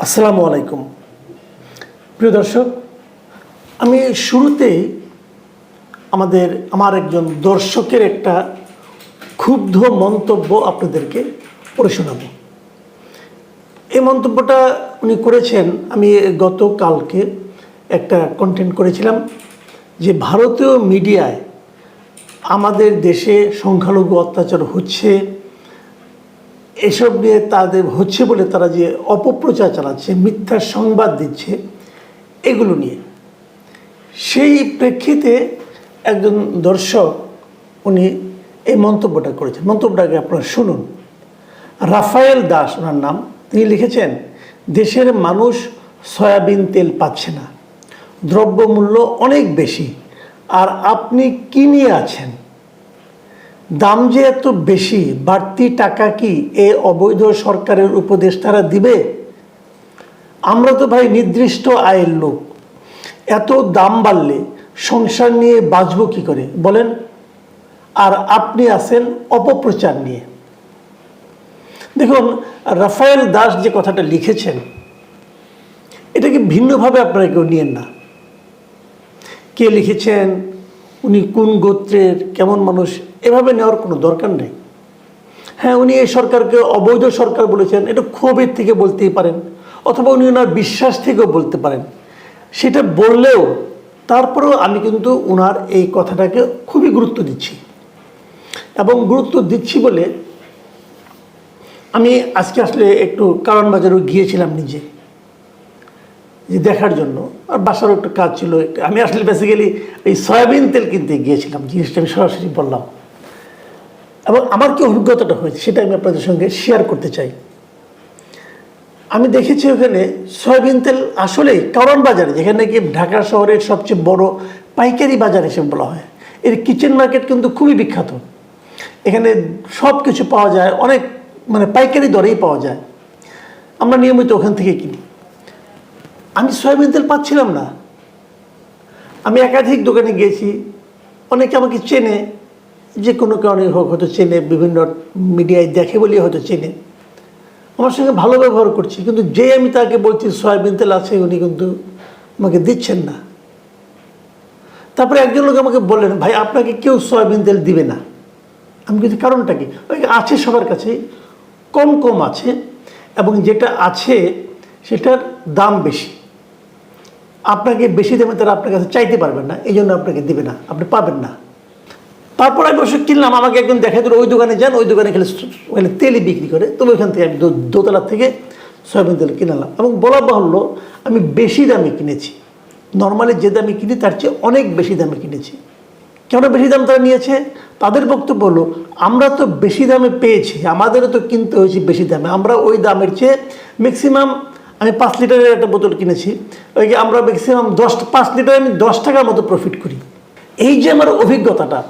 আসসালামু আলাইকুম। প্রিয় দর্শক, আমি শুরুতেই আমাদের, আমার একজন দর্শকের একটা ক্ষুব্ধ মন্তব্য আপনাদেরকে পড়ে শোনাব। এই মন্তব্যটা উনি করেছেন, আমি গতকালকে একটা কন্টেন্ট করেছিলাম যে ভারতীয় মিডিয়ায় আমাদের দেশে সংখ্যালঘু অত্যাচার হচ্ছে এসব নিয়ে তাদের হচ্ছে বলে তারা যে অপপ্রচার চালাচ্ছে, মিথ্যা সংবাদ দিচ্ছে, এগুলো নিয়ে। সেই প্রেক্ষিতে একজন দর্শক, উনি এই মন্তব্যটা করেছেন। মন্তব্যটাকে আপনারা শুনুন। রাফায়েল দাস ওনার নাম, তিনি লিখেছেন, দেশের মানুষ সয়াবিন তেল পাচ্ছে না। দ্রব্যমূল্য অনেক বেশি। আর আপনি কি নিয়ে আছেন? দাম যে এত বেশি, বাড়তি টাকা কি এ অবৈধ সরকারের উপদেষ্টারা দিবে? আমরা তো ভাই নির্দিষ্ট আয়ের লোক। এত দাম বাড়লে সংসার নিয়ে বাঁচব কি করে? বলেন। আর আপনি আছেন অপপ্রচার নিয়ে। দেখুন, রাফায়েল দাস যে কথাটা লিখেছেন এটাকে ভিন্নভাবে আপনারা কেউ নিয়েন না? কে লিখেছেন? উনি কোন গোত্রের, কেমন মানুষ, এভাবে নেওয়ার কোনো দরকার নেই। হ্যাঁ উনি এই সরকারকে অবৈধ সরকার বলেছেন, এটা ক্ষোভের থেকে বলতেই পারেন, অথবা উনি ওনার বিশ্বাস থেকেও বলতে পারেন। সেটা বললেও তারপরেও আমি কিন্তু ওনার এই কথাটাকে খুবই গুরুত্ব দিচ্ছি। এবং গুরুত্ব দিচ্ছি বলে আমি আজকে আসলে একটু কারণ বাজারেও গিয়েছিলাম নিজে। যে দেখার জন্য। আর বাসারও একটু কাজ ছিল। আমি আসলে বেসিক্যালি এই সয়াবিন তেল কিনতে গিয়েছিলাম। জিনিসটা আমি সরাসরি বললাম। এবং আমার কি অভিজ্ঞতাটা হয়েছে সেটা আমি আপনাদের সঙ্গে শেয়ার করতে চাই। আমি দেখেছি ওখানে সয়াবিন তেল আসলেই কারণ বাজারে, যেখানে কি ঢাকা শহরের সবচেয়ে বড় পাইকারি বাজার হিসেবে বলা হয়। এর কিচেন মার্কেট কিন্তু খুবই বিখ্যাত। এখানে সব কিছু পাওয়া যায়, অনেক মানে পাইকারি দরেই পাওয়া যায়। আমরা নিয়মিত ওখান থেকে কিনি। আমি সয়াবিন তেল পাচ্ছিলাম না। আমি একাধিক দোকানে গিয়েছি, অনেকে আমাকে চেনে, যে কোনো কারণে হোক হয়তো চেনে, বিভিন্ন মিডিয়ায় দেখে বলেই হয়তো চেনে। আমার সঙ্গে ভালো ব্যবহার করছি, কিন্তু যে আমি তাকে বলছি সয়াবিন তেল আছে, উনি কিন্তু আমাকে দিচ্ছেন না। তারপরে একজন লোক আমাকে বললেন, ভাই, আপনাকে কেউ সয়াবিন তেল দিবে না। আমি কিন্তু কারণটা কি? আছে সবার কাছে, কম কম আছে, এবং যেটা আছে, সেটার দাম বেশি। আপনাকে বেশি দামে তারা আপনার কাছে চাইতে পারবেন না এই জন্য আপনাকে দেবে না, আপনি পাবেন না। তারপর আমি বসে কিনলাম, আমাকে একজন দেখা দিল ওই দোকানে যান, ওই দোকানে খেলে ওখানে তেলই বিক্রি করে, তবে ওইখান থেকে আমি দোতলা থেকে সয়াবিন তেল কিনলাম। এবং বলা বাহুল্য, আমি বেশি দামে কিনেছি। নর্মালি যে দামে কিনি, তার চেয়ে অনেক বেশি দামে কিনেছি। কেন বেশি দাম তারা নিয়েছে? তাদের বক্তব্য হলো, আমরা তো বেশি দামে পেয়েছি, আমাদেরও তো কিনতে হয়েছে বেশি দামে, আমরা ওই দামের চেয়ে ম্যাক্সিমাম আমি পাঁচ লিটারের একটা বোতল কিনেছি। ওই যে আমরা ম্যাক্সিমাম দশ, পাঁচ লিটারে আমি দশ টাকার মতো প্রফিট করি। এই যে আমার অভিজ্ঞতাটা,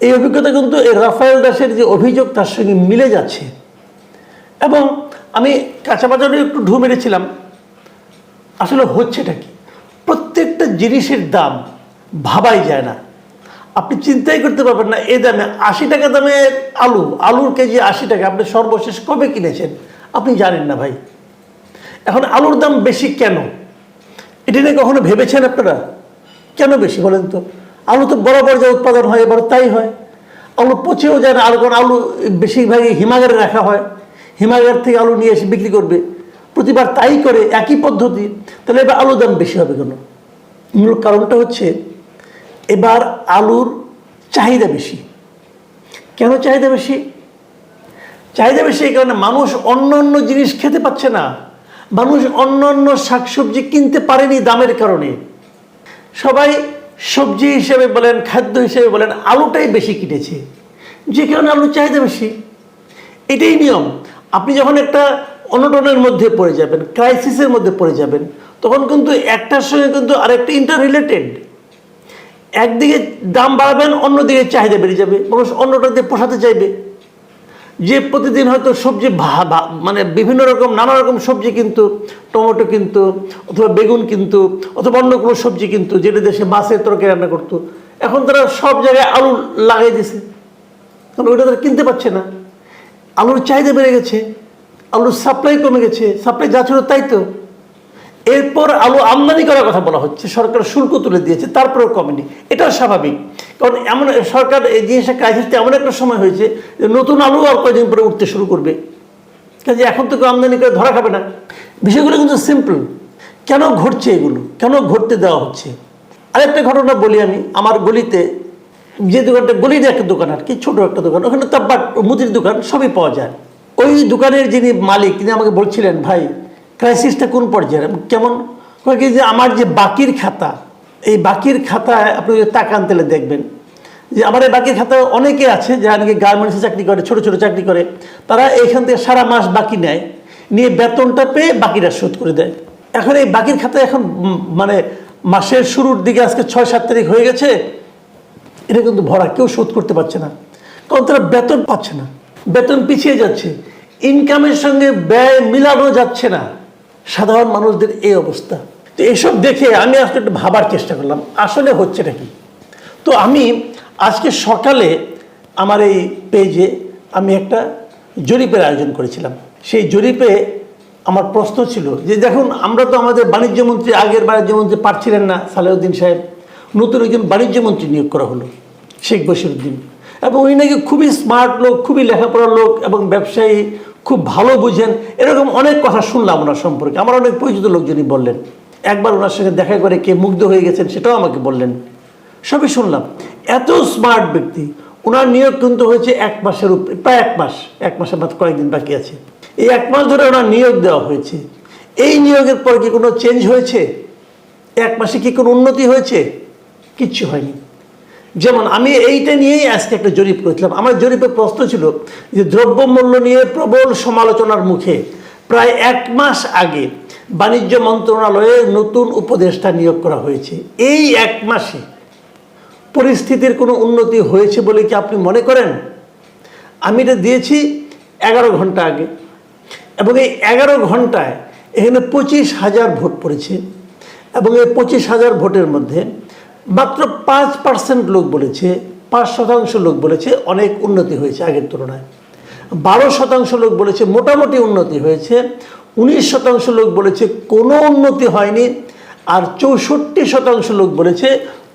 এই অভিজ্ঞতা কিন্তু এই রাফায়েল দাসের যে অভিযোগ তার সঙ্গে মিলে যাচ্ছে। এবং আমি কাঁচা বাজারে একটু ঢু মেরেছিলাম। আসলে হচ্ছেটা কি? প্রত্যেকটা জিনিসের দাম ভাবাই যায় না। আপনি চিন্তাই করতে পারবেন না এ দামে আশি টাকা দামে আলু, আলুর কেজি আশি টাকা, আপনি সর্বশেষ কবে কিনেছেন? আপনি জানেন না ভাই। এখন আলুর দাম বেশি কেন? এটা নিয়ে কখনো ভেবেছেন আপনারা? কেন বেশি বলেন তো? আলু তো বরাবর যা উৎপাদন হয় এবার তাই হয়। আলু পচেও যায় না আলু কারণ আলু বেশিরভাগই হিমাগারে রাখা হয়। হিমাগার থেকে আলু নিয়ে এসে বিক্রি করবে। প্রতিবার তাই করে, একই পদ্ধতি, তাহলে এবার আলুর দাম বেশি হবে কেন? মূল কারণটা হচ্ছে, এবার আলুর চাহিদা বেশি। কেন চাহিদা বেশি? চাহিদা বেশি এই কারণে মানুষ অন্য অন্য জিনিস খেতে পাচ্ছে না। মানুষ অন্য অন্য শাকসবজি কিনতে পারেনি দামের কারণে। সবাই সবজি হিসেবে বলেন, খাদ্য হিসেবে বলেন, আলুটাই বেশি কিনেছে। যে কারণে আলুর চাহিদা বেশি। এটাই নিয়ম। আপনি যখন একটা অনটনের মধ্যে পড়ে যাবেন ক্রাইসিসের মধ্যে পড়ে যাবেন, তখন কিন্তু একটার সঙ্গে কিন্তু আরেকটা ইন্টার রিলেটেড একদিকে দাম বাড়াবেন, অন্যদিকে চাহিদা বেড়ে যাবে। মানুষ অন্যটা দিয়ে পোষাতে চাইবে। যে প্রতিদিন হয়তো সবজি মানে বিভিন্ন রকম, নানা রকম সবজি কিন্তু, টমেটো কিন্তু, অথবা বেগুন কিন্তু, অথবা অন্য কোনো সবজি কিন্তু, যেটা দেশে মাছের তরকারি রান্না করতো। এখন তারা সব জায়গায় আলু লাগাই দিছে। কারণ ওইটা তারা কিনতে পারছে না। আলুর চাহিদা বেড়ে গেছে। আলুর সাপ্লাই কমে গেছে। সাপ্লাই যা ছিল তাই তো। এরপর আলু আমদানি করার কথা বলা হচ্ছে, সরকার শুল্ক তুলে দিয়েছে, তারপরেও কমেনি। এটাও স্বাভাবিক। কারণ এমন সরকার এই জিনিসটা ক্রাইসিসটা এমন একটা সময় হয়েছে যে নতুন আলু আর কয়েকদিন পরে উঠতে শুরু করবে। কাজে এখন তো কেউ আমদানি করে ধরা খাবে না। বিষয়গুলো কিন্তু সিম্পল কেন ঘটছে এগুলো? কেন ঘটতে দেওয়া হচ্ছে? আরেকটা ঘটনা বলি আমি, আমার গলিতে যে দোকানটা, গলির একটা দোকান আর কি, ছোটো একটা দোকান, ওখানে তাব্বাট মুদির দোকান, সবই পাওয়া যায়। ওই দোকানের যিনি মালিক, তিনি আমাকে বলছিলেন, ভাই ক্রাইসিসটা কোন পর্যায়ে? কেমন? যে আমার যে বাকির খাতা, এই বাকির খাতায় আপনি তাকান তাহলে দেখবেন যে আমার এই বাকির খাতায় অনেকে আছে যারা নাকি গার্মেন্টসে চাকরি করে, ছোট ছোট চাকরি করে। তারা এইখান থেকে সারা মাস বাকি নেয়, নিয়ে বেতনটা পেয়ে বাকিটা শোধ করে দেয়। এখন এই বাকির খাতা এখন মানে মাসের শুরুর দিকে আজকে ছয়, সাত তারিখ হয়ে গেছে, এটা কিন্তু ভরা, কেউ শোধ করতে পারছে না। কারণ তারা বেতন পাচ্ছে না, বেতন পিছিয়ে যাচ্ছে। ইনকামের সঙ্গে ব্যয় মিলানো যাচ্ছে না। সাধারণ মানুষদের এই অবস্থা। তো এসব দেখে আমি আসলে একটু ভাবার চেষ্টা করলাম, আসলে হচ্ছে নাকি তো আমি আজকে সকালে আমার এই পেজে আমি একটা জরিপের আয়োজন করেছিলাম। সেই জরিপে আমার প্রশ্ন ছিল যে, দেখুন, আমরা তো আমাদের বাণিজ্যমন্ত্রী আগের বাণিজ্য মন্ত্রী পারছিলেন না, সালেউদ্দিন সাহেব। নতুন একজন বাণিজ্য মন্ত্রী নিয়োগ করা হলো, শেখ বসিরুদ্দিন এবং উনি নাকি খুবই স্মার্ট লোক, খুবই লেখাপড়ার লোক এবং ব্যবসায়ী খুব ভালো বুঝেন। এরকম অনেক কথা শুনলাম ওনার সম্পর্কে। আমার অনেক পরিচিত লোকজনই বললেন। একবার ওনার সঙ্গে দেখা করে কে মুগ্ধ হয়ে গেছেন সেটাও আমাকে বললেন। সবই শুনলাম। এত স্মার্ট ব্যক্তি। ওনার নিয়োগ কিন্তু হয়েছে এক মাসের উপরে প্রায় এক মাস। এক মাসের মাত্র কয়েকদিন বাকি আছে। এই এক মাস ধরে ওনার নিয়োগ দেওয়া হয়েছে। এই নিয়োগের পর কি কোনো চেঞ্জ হয়েছে? এক মাসে কি কোনো উন্নতি হয়েছে? কিচ্ছু হয়নি। যেমন আমি এইটা নিয়েই আজকে একটা জরিপ করেছিলাম। আমার জরিপের প্রশ্ন ছিল যে দ্রব্যমূল্য নিয়ে প্রবল সমালোচনার মুখে প্রায় এক মাস আগে বাণিজ্য মন্ত্রণালয়ে নতুন উপদেষ্টা নিয়োগ করা হয়েছে। এই এক মাসে পরিস্থিতির কোনো উন্নতি হয়েছে বলে কি আপনি মনে করেন? আমি এটা দিয়েছি এগারো ঘণ্টা আগে এবং এই এগারো ঘন্টায় এখানে পঁচিশ হাজার ভোট পড়েছে এবং এই পঁচিশ হাজার ভোটের মধ্যে মাত্র পাঁচ পার্সেন্ট লোক বলেছে, পাঁচ শতাংশ লোক বলেছে অনেক উন্নতি হয়েছে আগের তুলনায়। বারো শতাংশ লোক বলেছে মোটামুটি উন্নতি হয়েছে, উনিশ শতাংশ লোক বলেছে কোনো উন্নতি হয়নি, আর চৌষট্টি শতাংশ লোক বলেছে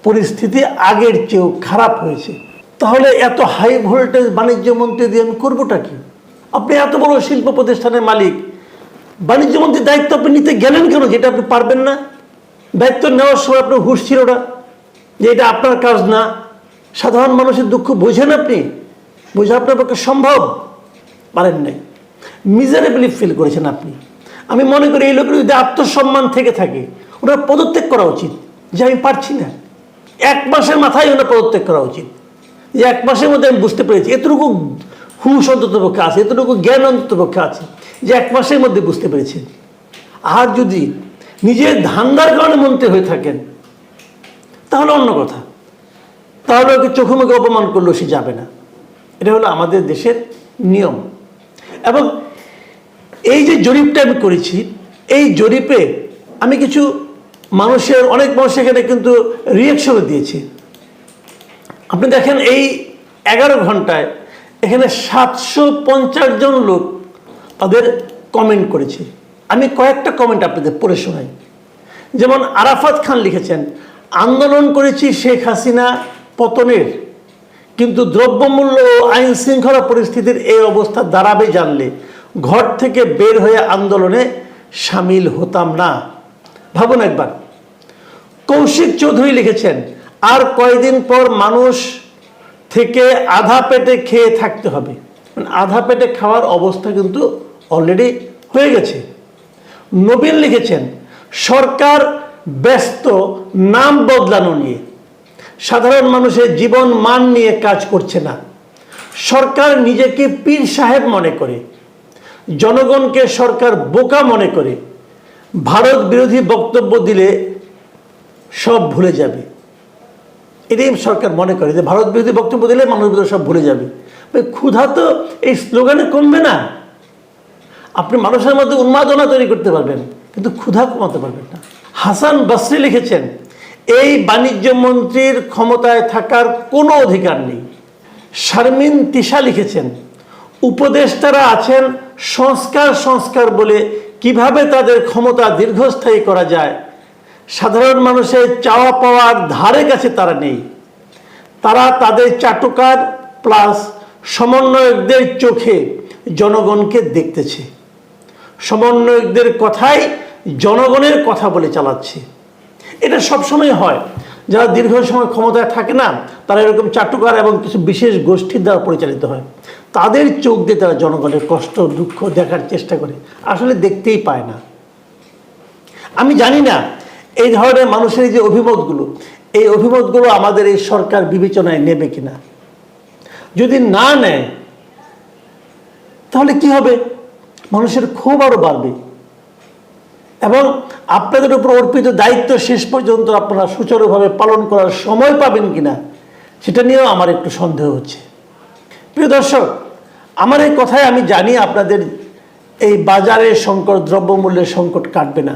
পরিস্থিতি আগের চেয়েও খারাপ হয়েছে। তাহলে এত হাই ভোল্টেজ বাণিজ্য মন্ত্রী দিয়ে আমি করবোটা কি? আপনি এত বড় শিল্প প্রতিষ্ঠানের মালিক, বাণিজ্য মন্ত্রীর দায়িত্ব আপনি নিতে গেলেন কেন, যেটা আপনি পারবেন না? দায়িত্ব নেওয়ার সময় আপনার হুশ ছিল না। যে এটা আপনার কাজ না, সাধারণ মানুষের দুঃখ বোঝেন আপনি? বোঝা আপনার পক্ষে সম্ভব? পারেন নাই। মিজারেবলি ফিল করেছেন আপনি। আমি মনে করি এই লোকের যদি আত্মসম্মান থেকে থাকে, ওনার পদত্যাগ করা উচিত। যে আমি পারছি না। এক মাসের মাথায় ওনার পদত্যাগ করা উচিত। যে এক মাসের মধ্যে আমি বুঝতে পেরেছি, এতটুকু হুশ অন্তত পক্ষে আছে, এতটুকু জ্ঞান অন্তত পক্ষে আছে, যে এক মাসের মধ্যে বুঝতে পেরেছেন। আর যদি নিজের ধান্দার কারণে মন্ত্রী হয়ে থাকেন তাহলে অন্য কথা। তাহলে ওকে চোখে মুখে অপমান করলেও সে যাবে না। এটা হলো আমাদের দেশের নিয়ম। এবং এই যে জরিপটা আমি করেছি, এই জরিপে আমি কিছু মানুষের, অনেক মানুষ এখানে কিন্তু রিয়াকশনও দিয়েছি। আপনি দেখেন এই এগারো ঘন্টায় এখানে সাতশো পঞ্চাশ জন লোক তাদের কমেন্ট করেছে। আমি কয়েকটা কমেন্ট আপনাদের পড়ে শোনাই। যেমন আরাফাত খান লিখেছেন আন্দোলন করেছি শেখ হাসিনা পতনের। কিন্তু দ্রব্যমূল্য ও আইন শৃঙ্খলা পরিস্থিতির এই অবস্থা দাঁড়াবে জানলে ঘর থেকে বের হয়ে আন্দোলনে সামিল হতাম না। ভাবুন একবার। কৌশিক চৌধুরী লিখেছেন, আর কয়দিন পর মানুষ থেকে আধা পেটে খেয়ে থাকতে হবে। মানে আধা পেটে খাওয়ার অবস্থা কিন্তু অলরেডি হয়ে গেছে। নবীন লিখেছেন, সরকার ব্যস্ত, নাম বদলানো নিয়ে। সাধারণ মানুষের জীবন মান নিয়ে কাজ করছে না। সরকার নিজেকে পীর সাহেব মনে করে। জনগণকে সরকার বোকা মনে করে। ভারত বিরোধী বক্তব্য দিলে সব ভুলে যাবে। এটাই সরকার মনে করে যে ভারত বিরোধী বক্তব্য দিলে মানুষ সব ভুলে যাবে। ক্ষুধা তো এই স্লোগানে কমবে না। আপনি মানুষের মধ্যে উন্মাদনা তৈরি করতে পারবেন, কিন্তু ক্ষুধা কমাতে পারবেন না। হাসান বাসরি লিখেছেন, এই বাণিজ্য মন্ত্রীর ক্ষমতায় থাকার কোনো অধিকার নেই। শারমিন তিশা লিখেছেন, উপদেষ্টারা আছেন সংস্কার সংস্কার বলে কীভাবে তাদের ক্ষমতা দীর্ঘস্থায়ী করা যায়? সাধারণ মানুষের চাওয়া পাওয়ার ধারে কাছে তারা নেই। তারা তাদের চাটুকার প্লাস সমন্বয়কদের চোখে জনগণকে দেখতেছে। সমন্বয়কদের কথাই জনগণের কথা বলে চালাচ্ছে। এটা সবসময় হয়। যারা দীর্ঘ সময় ক্ষমতায় থাকে না, তারা এরকম চাটুকার এবং কিছু বিশেষ গোষ্ঠীর দ্বারা পরিচালিত হয়। তাদের চোখ দিয়ে তারা জনগণের কষ্ট, দুঃখ দেখার চেষ্টা করে। আসলে দেখতেই পায় না। আমি জানি না, এই ধরনের মানুষের যে অভিমতগুলো, এই অভিমতগুলো আমাদের এই সরকার বিবেচনায় নেবে কিনা? যদি না নেয়, তাহলে কি হবে? মানুষের ক্ষোভ আরও বাড়বে। এবং আপনাদের উপর অর্পিত দায়িত্ব শেষ পর্যন্ত আপনারা সুচারুভাবে পালন করার সময় পাবেন কিনা, সেটা নিয়েও আমার একটু সন্দেহ হচ্ছে। প্রিয় দর্শক, আমার এই কথায় আমি জানি আপনাদের এই বাজারে সংকট দ্রব্যমূল্যের সংকট কাটবে না।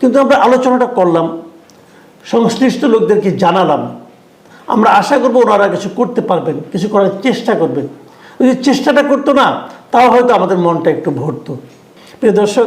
কিন্তু আমরা আলোচনাটা করলাম, সংশ্লিষ্ট লোকদেরকে জানালাম। আমরা আশা করব ওনারা কিছু করতে পারবেন, কিছু করার চেষ্টা করবেন। যদি চেষ্টাটা করতো না, তাও হয়তো আমাদের মনটা একটু ভরতো। প্রিয় দর্শক